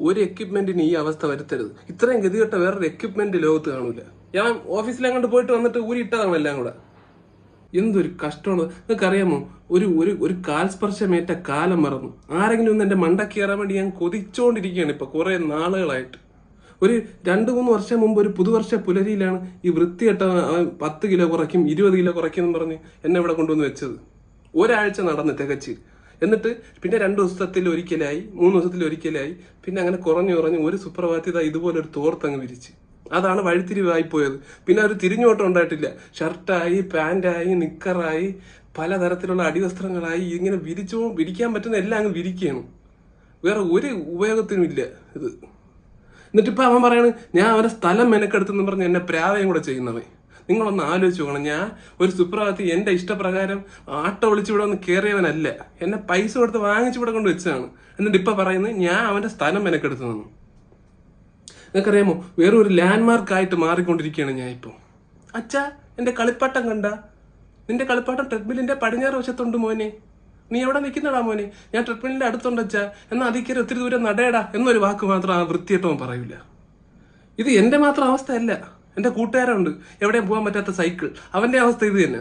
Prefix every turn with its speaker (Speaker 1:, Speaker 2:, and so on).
Speaker 1: ഒരു എക്യുപ്മെന്റിന് ഈ അവസ്ഥ വരുത്തരുത്. ഇത്രയും ഗതികെട്ട വേറൊരു എക്യുപ്മെന്റ് ലോകത്ത് കാണൂല. ഞാൻ ഓഫീസിലങ്ങോട്ട് പോയിട്ട് വന്നിട്ട് ഊരി ഇട്ടതാണ് എല്ലാം കൂടെ. എന്തൊരു കഷ്ടമാണ്. നിങ്ങൾക്ക് അറിയാമോ ഒരു ഒരു ഒരു കാൽസ്പർശമേറ്റ കാലം മറന്നു. ആരെങ്കിലും ഒന്ന് എന്റെ മണ്ട കയറാൻ വേണ്ടി ഞാൻ കൊതിച്ചോണ്ടിരിക്കുകയാണ് ഇപ്പൊ കുറെ നാളുകളായിട്ട്. ഒരു രണ്ട് മൂന്ന് വർഷം മുമ്പ് ഒരു പുതുവർഷ പുലരിയിലാണ് ഈ വൃത്തികെട്ട പത്ത് കിലോ കുറയ്ക്കും ഇരുപത് കിലോ കുറയ്ക്കും എന്ന് പറഞ്ഞ് എന്നെ ഇവിടെ കൊണ്ടുവന്ന് വെച്ചത്. ഒരാഴ്ച നടന്ന് തികച്ച്. എന്നിട്ട് പിന്നെ രണ്ട് ദിവസത്തിൽ ഒരിക്കലായി മൂന്ന് ദിവസത്തിൽ ഒരിക്കലായി പിന്നെ അങ്ങനെ കുറഞ്ഞു കുറഞ്ഞു ഒരു സുപ്രഭാത്യത ഇതുപോലെ ഒരു തോർത്തങ്ങ് വിരിച്ച്. അതാണ് വഴിത്തിരിവായി പോയത്. പിന്നെ ഒരു തിരിഞ്ഞോട്ടം ഉണ്ടായിട്ടില്ല. ഷർട്ടായി പാന്റായി നിക്കറായി പലതരത്തിലുള്ള അടിവസ്ത്രങ്ങളായി ഇങ്ങനെ വിരിച്ചു വിരിക്കാൻ പറ്റുന്ന എല്ലാം അങ്ങ് വിരിക്കുകയാണ്. വേറെ ഒരു ഉപയോഗത്തിനും ഇല്ല ഇത്. എന്നിട്ടിപ്പോൾ അവൻ പറയാണ് ഞാൻ അവരെ സ്ഥലം മെനക്കെടുത്തെന്ന് പറഞ്ഞ് എന്നെ പ്രാവയം കൂടെ ചെയ്യുന്നവൻ. നിങ്ങളൊന്ന് ആലോചിച്ച് നോക്കണം. ഞാൻ ഒരു സുപ്രഭാതത്തിൽ എന്റെ ഇഷ്ടപ്രകാരം ആട്ടോ വിളിച്ച് ഇവിടെ ഒന്ന് കയറിയവനല്ല എന്നെ പൈസ കൊടുത്ത് വാങ്ങിച്ച് ഇവിടെ കൊണ്ട് വെച്ചതാണ്. എന്നിട്ട് ഇപ്പൊ പറയുന്നത് ഞാൻ അവന്റെ സ്ഥലം മെനക്കെടുത്തു തന്നു നിങ്ങൾക്കറിയാമോ വേറെ ഒരു ലാൻഡ്മാർക്ക് ആയിട്ട് മാറിക്കൊണ്ടിരിക്കുകയാണ് ഞാൻ ഇപ്പോൾ അച്ഛാ എന്റെ കളിപ്പാട്ടം കണ്ട? നിന്റെ കളിപ്പാട്ടം ട്രെഡ്മില്ലിന്റെ പടിഞ്ഞാറ് വശത്തുണ്ട് മോനെ. നീ എവിടെ നിൽക്കുന്നടാ മോനെ? ഞാൻ ട്രെഡ്മില്ലിന്റെ അടുത്തുണ്ട് അച്ഛാ. എന്നാൽ അതിക്കരെ ഒത്തിരി ദൂരം നടയടാ എന്നൊരു വാക്ക് മാത്രം ആ വൃത്തിയിട്ടവൻ പറയൂല. ഇത് എന്റെ മാത്രം അവസ്ഥയല്ല. എന്റെ കൂട്ടുകാരുണ്ട് എവിടെയും പോകാൻ പറ്റാത്ത സൈക്കിൾ അവന്റെ അവസ്ഥ ഇത് തന്നെ.